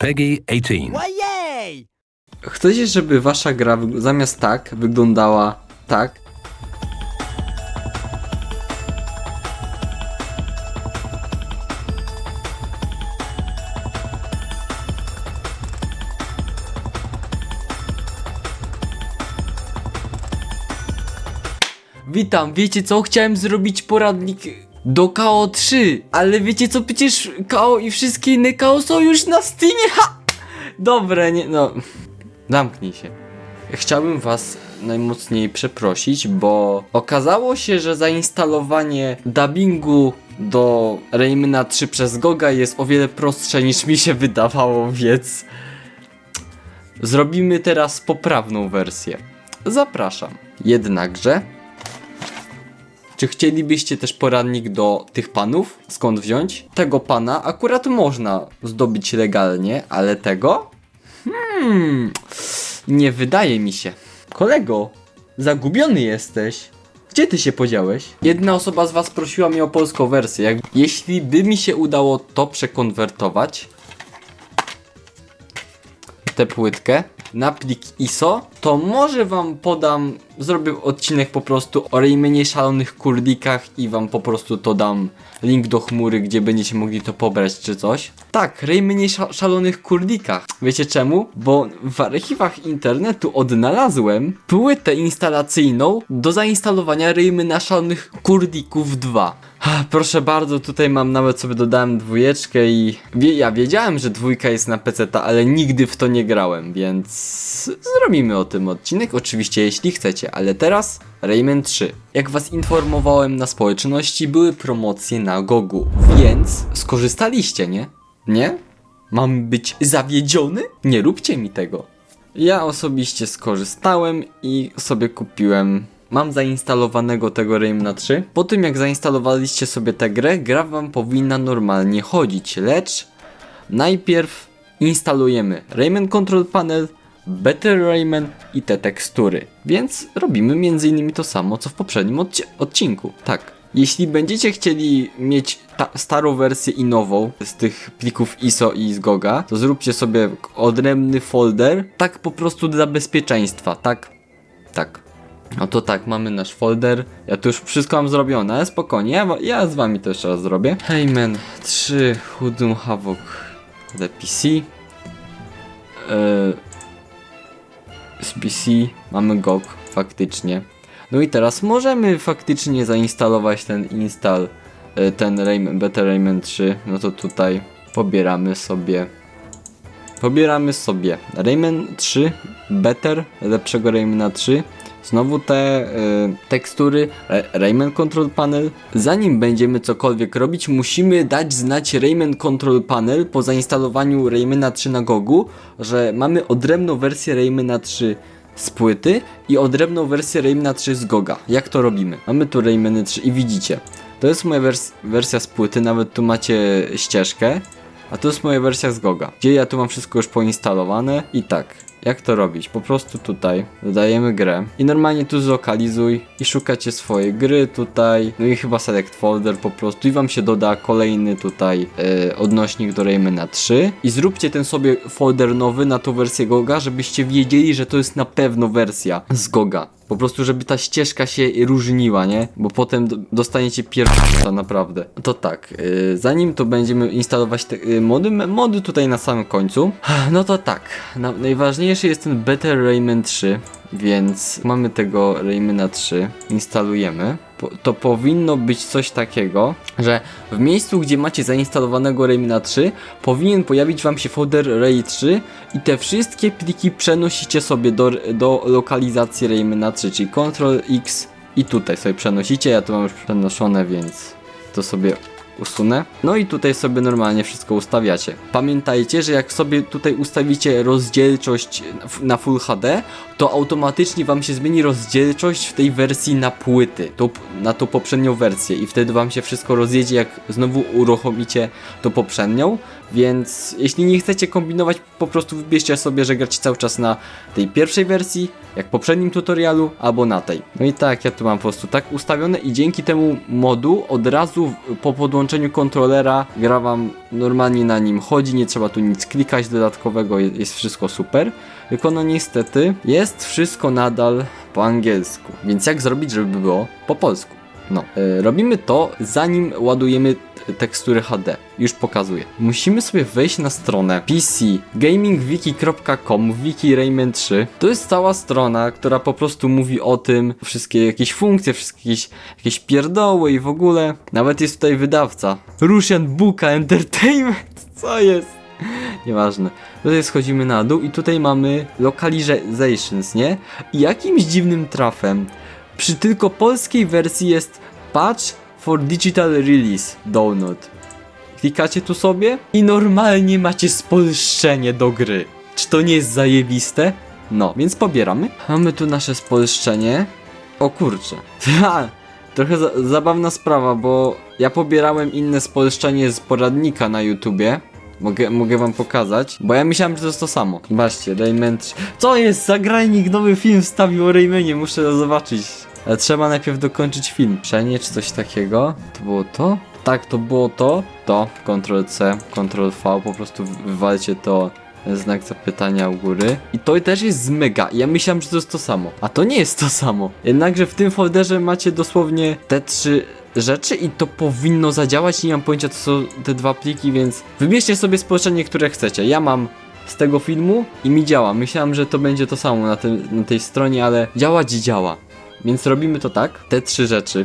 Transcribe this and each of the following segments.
Peggy 18. Ojej! Chcecie, żeby wasza gra zamiast tak wyglądała tak? Witam, wiecie co? Chciałem zrobić poradnik do KO3, ale wiecie co? Przecież KO i wszystkie inne KO są już na Steamie, ha! Dobre, nie, no... Zamknij się. Chciałbym was najmocniej przeprosić, bo okazało się, że zainstalowanie dubbingu do Raymana 3 przez Goga jest o wiele prostsze niż mi się wydawało, więc zrobimy teraz poprawną wersję. Zapraszam. Jednakże czy chcielibyście też poradnik do tych panów? Skąd wziąć? Tego pana akurat można zdobyć legalnie, ale tego? Hmm, nie wydaje mi się. Kolego, zagubiony jesteś. Gdzie ty się podziałeś? Jedna osoba z was prosiła mnie o polską wersję. Jak, jeśli by mi się udało to przekonwertować, tę płytkę na plik ISO, to może wam podam, zrobię odcinek po prostu o Raymanie szalonych kurdikach i wam po prostu to dam link do chmury, gdzie będziecie mogli to pobrać czy coś. Tak, sza szalonych kurdikach. Wiecie czemu? Bo w archiwach internetu odnalazłem płytę instalacyjną do zainstalowania Raymana szalonych kurdików 2. Ah, Proszę bardzo, tutaj mam nawet sobie dodałem dwójeczkę i wie, ja wiedziałem, że dwójka jest na PC, ale nigdy w to nie grałem, więc zrobimy o tym odcinek, oczywiście jeśli chcecie, ale teraz Rayman 3. Jak was informowałem na społeczności, były promocje na Gogu, więc skorzystaliście, nie? Nie? Mam być zawiedziony? Nie róbcie mi tego. Ja osobiście skorzystałem i sobie kupiłem. Mam zainstalowanego tego Raymana 3. Po tym jak zainstalowaliście sobie tę grę, gra wam powinna normalnie chodzić, lecz najpierw instalujemy Rayman Control Panel, Better Rayman i te tekstury. Więc robimy m.in. to samo co w poprzednim odci- odcinku. Tak. Jeśli będziecie chcieli mieć ta- starą wersję i nową z tych plików ISO i z Goga, to zróbcie sobie odrębny folder, tak po prostu dla bezpieczeństwa, tak? Tak. No to tak, mamy nasz folder. Ja tu już wszystko mam zrobione, spokojnie, ja, ja z wami to jeszcze raz zrobię. Heyman 3 Hoodum Havoc the PC. Yy, z PC mamy GOG faktycznie. No i teraz możemy faktycznie zainstalować ten install, y, ten Rayman, Better Rayman 3. No to tutaj pobieramy sobie Pobieramy sobie Rayman 3 Better, lepszego Raymana 3. Znowu te y, tekstury, Ra- Rayman Control Panel. Zanim będziemy cokolwiek robić, musimy dać znać Rayman Control Panel po zainstalowaniu Raymana 3 na Gogu, że mamy odrębną wersję Raymana 3 z płyty i odrębną wersję Raymana 3 z Goga. Jak to robimy? Mamy tu Raymany 3 i widzicie. To jest moja wers- wersja z płyty, nawet tu macie ścieżkę. A to jest moja wersja z Goga, gdzie ja tu mam wszystko już poinstalowane i tak. Jak to robić? Po prostu tutaj dodajemy grę i normalnie tu zlokalizuj i szukacie swojej gry tutaj, no i chyba select folder po prostu i wam się doda kolejny tutaj e, odnośnik do Raymana 3 i zróbcie ten sobie folder nowy na tą wersję Goga, żebyście wiedzieli, że to jest na pewno wersja z Goga. Po prostu, żeby ta ścieżka się różniła, nie? Bo potem do- dostaniecie pierwsza naprawdę. To tak, yy, zanim to będziemy instalować te yy, mody, mody tutaj na samym końcu. No to tak, na, najważniejszy jest ten Better Rayman 3, więc mamy tego Raymana 3, instalujemy. To powinno być coś takiego, że w miejscu, gdzie macie zainstalowanego Raymana 3, powinien pojawić wam się folder Ray 3 i te wszystkie pliki przenosicie sobie do, do lokalizacji Raymana 3, czyli Ctrl X i tutaj sobie przenosicie, ja to mam już przenoszone, więc to sobie usunę. No i tutaj sobie normalnie wszystko ustawiacie. Pamiętajcie, że jak sobie tutaj ustawicie rozdzielczość na Full HD, to automatycznie wam się zmieni rozdzielczość w tej wersji na płyty, na tą poprzednią wersję i wtedy wam się wszystko rozjedzie, jak znowu uruchomicie tą poprzednią, Więc jeśli nie chcecie kombinować, po prostu wybierzcie sobie, że gracie cały czas na tej pierwszej wersji, jak w poprzednim tutorialu, albo na tej. No i tak, ja tu mam po prostu tak ustawione i dzięki temu modu od razu po podłączeniu kontrolera gra wam normalnie na nim chodzi, nie trzeba tu nic klikać dodatkowego, je- jest wszystko super. Tylko no niestety jest wszystko nadal po angielsku. Więc jak zrobić, żeby było po polsku? No, e, robimy to zanim ładujemy tekstury HD. Już pokazuję. Musimy sobie wejść na stronę pcgamingwiki.com wiki Rayman 3. To jest cała strona, która po prostu mówi o tym, wszystkie jakieś funkcje, wszystkie jakieś, jakieś pierdoły i w ogóle. Nawet jest tutaj wydawca. Russian Buka Entertainment. Co jest? Nieważne. Tutaj schodzimy na dół i tutaj mamy localizations, nie? I jakimś dziwnym trafem przy tylko polskiej wersji jest patch for digital release download. Klikacie tu sobie i normalnie macie spolszczenie do gry. Czy to nie jest zajebiste? No, więc pobieramy. Mamy tu nasze spolszczenie. O kurczę. Trochę za zabawna sprawa, bo ja pobierałem inne spolszczenie z poradnika na YouTubie. Mogę, mogę wam pokazać, bo ja myślałem, że to jest to samo. Zobaczcie, Rayman 3. Co jest? Zagrajnik nowy film wstawił o Raymanie, muszę to zobaczyć. Ale trzeba najpierw dokończyć film. Przenie czy coś takiego? To było to? Tak, to było to. To, Ctrl C, Ctrl V, po prostu wywalcie to znak zapytania u góry. I to też jest z mega. Ja myślałem, że to jest to samo. A to nie jest to samo. Jednakże w tym folderze macie dosłownie te trzy rzeczy i to powinno zadziałać. Nie mam pojęcia, co są te dwa pliki, więc wybierzcie sobie spolszczenie, które chcecie. Ja mam z tego filmu i mi działa. Myślałem, że to będzie to samo na, tym, na tej stronie, ale działać działa. Więc robimy to tak. Te trzy rzeczy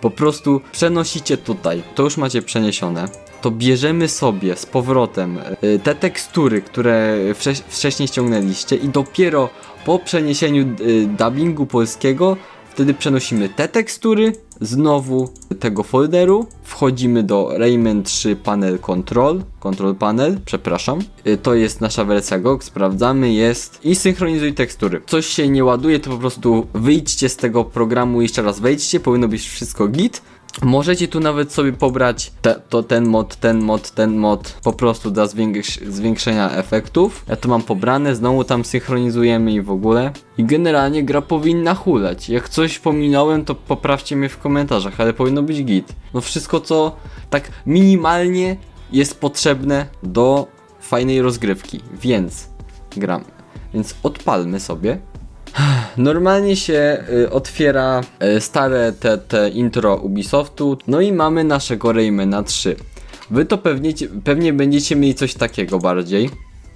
po prostu przenosicie tutaj. To już macie przeniesione. To bierzemy sobie z powrotem y, te tekstury, które wcześ- wcześniej ściągnęliście i dopiero po przeniesieniu y, dubbingu polskiego wtedy przenosimy te tekstury znowu tego folderu, wchodzimy do Rayman 3 Panel Control, Control Panel, przepraszam. Y, To jest nasza wersja GOG, sprawdzamy, jest i synchronizuj tekstury. Coś się nie ładuje, to po prostu wyjdźcie z tego programu jeszcze raz wejdźcie, powinno być wszystko git. Możecie tu nawet sobie pobrać te, to ten mod, ten mod, ten mod, po prostu dla zwiększ, zwiększenia efektów. Ja to mam pobrane, znowu tam synchronizujemy i w ogóle. I generalnie gra powinna hulać. Jak coś pominąłem, to poprawcie mnie w komentarzach, ale powinno być git. No wszystko co tak minimalnie jest potrzebne do fajnej rozgrywki, więc gramy. Więc odpalmy sobie. Normalnie się y, otwiera y, stare te, te intro Ubisoftu, no i mamy naszego Raymana 3. Wy to pewnie, pewnie będziecie mieli coś takiego bardziej.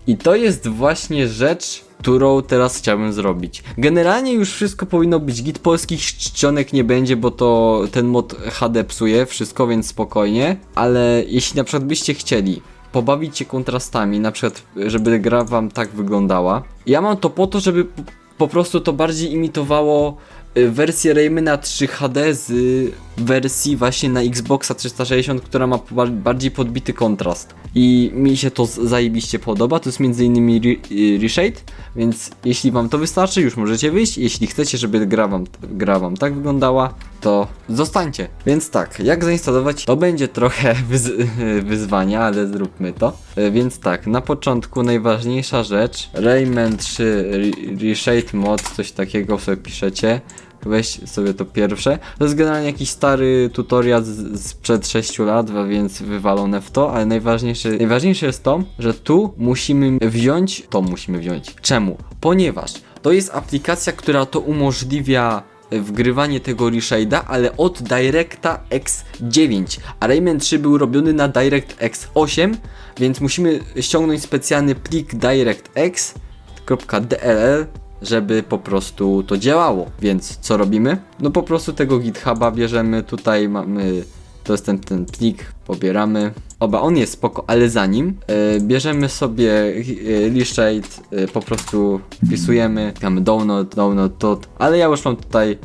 I to jest właśnie rzecz, którą teraz chciałbym zrobić. Generalnie już wszystko powinno być git, polskich czcionek nie będzie, bo to ten mod HD psuje wszystko, więc spokojnie. Ale jeśli na przykład byście chcieli pobawić się kontrastami, na przykład żeby gra wam tak wyglądała. Ja mam to po to, żeby po prostu to bardziej imitowało y, wersję Raymana 3 HD z y, wersji właśnie na Xboxa 360, która ma ba- bardziej podbity kontrast. I mi się to zajebiście podoba, to jest innymi re- y, Reshade, więc jeśli wam to wystarczy, już możecie wyjść. Jeśli chcecie, żeby gra wam, gra wam tak wyglądała, to zostańcie. Więc tak, jak zainstalować, to będzie trochę wyz- wyzwania, ale zróbmy to. E, Więc tak, na początku najważniejsza rzecz, Rayman 3 Re- Reshade Mod, coś takiego sobie piszecie. Weź sobie to pierwsze. To jest generalnie jakiś stary tutorial z, sprzed 6 lat, więc wywalone w to, ale najważniejsze, najważniejsze jest to, że tu musimy wziąć, to musimy wziąć. Czemu? Ponieważ to jest aplikacja, która to umożliwia wgrywanie tego reshade'a, ale od DirectA X9, a Rayman 3 był robiony na DirectX 8, więc musimy ściągnąć specjalny plik DirectX.dll, żeby po prostu to działało. Więc co robimy? No po prostu tego GitHuba bierzemy, tutaj mamy, to jest ten, ten plik, pobieramy. Oba, on jest spoko, ale zanim e, bierzemy sobie reshade, e, po prostu wpisujemy, klikamy download, download to, ale ja już mam tutaj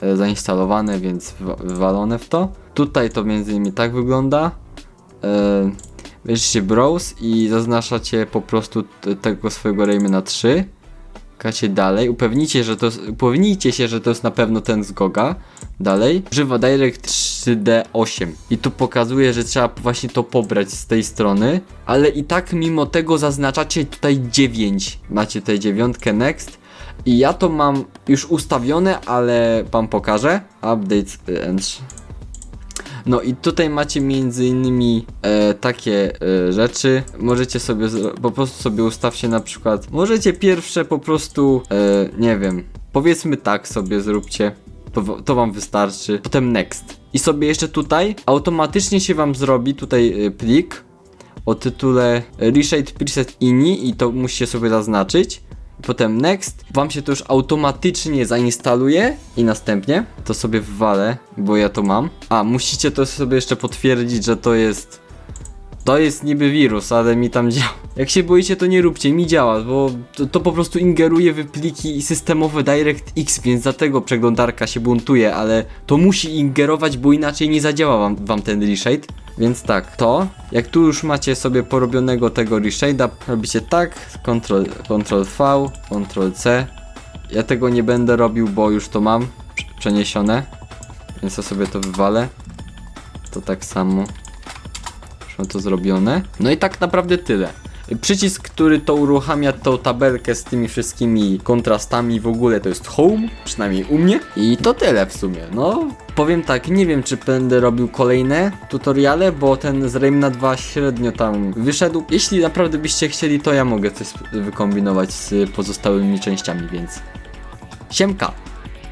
e, zainstalowane, więc wywa- wywalone w to. Tutaj to między innymi tak wygląda. Bierzecie browse i zaznaczacie po prostu tego swojego Raymana 3. Klikacie dalej, upewnijcie, że to upewnijcie się, że to jest na pewno ten z Goga. Dalej. Używa Direct 3D8. I tu pokazuje, że trzeba właśnie to pobrać z tej strony, ale i tak mimo tego zaznaczacie tutaj 9. Macie tutaj dziewiątkę next. I ja to mam już ustawione, ale wam pokażę. Updates and no i tutaj macie między innymi e, takie e, rzeczy. Możecie sobie po prostu sobie ustawcie na przykład. Możecie pierwsze po prostu e, nie wiem. Powiedzmy tak sobie zróbcie. To, to wam wystarczy. Potem next. I sobie jeszcze tutaj automatycznie się wam zrobi tutaj e, plik o tytule Reshade Preset Ini i to musicie sobie zaznaczyć. Potem next, wam się to już automatycznie zainstaluje i następnie to sobie wwalę, bo ja to mam. A, musicie to sobie jeszcze potwierdzić, że to jest to jest niby wirus, ale mi tam działa. Jak się boicie, to nie róbcie, mi działa, bo to, to po prostu ingeruje w pliki systemowe DirectX, więc dlatego przeglądarka się buntuje, ale to musi ingerować, bo inaczej nie zadziała wam, wam ten reshade. Więc tak, to, jak tu już macie sobie porobionego tego reshade'a, robicie tak, Ctrl, Ctrl V, Ctrl C. Ja tego nie będę robił, bo już to mam prze- przeniesione, więc ja sobie to wywalę. To tak samo. Już mam to zrobione. No i tak naprawdę tyle. Przycisk, który to uruchamia tą tabelkę z tymi wszystkimi kontrastami w ogóle to jest Home, przynajmniej u mnie. I to tyle w sumie. No, powiem tak, nie wiem czy będę robił kolejne tutoriale, bo ten z Raymna 2 średnio tam wyszedł. Jeśli naprawdę byście chcieli, to ja mogę coś wykombinować z pozostałymi częściami, więc siemka!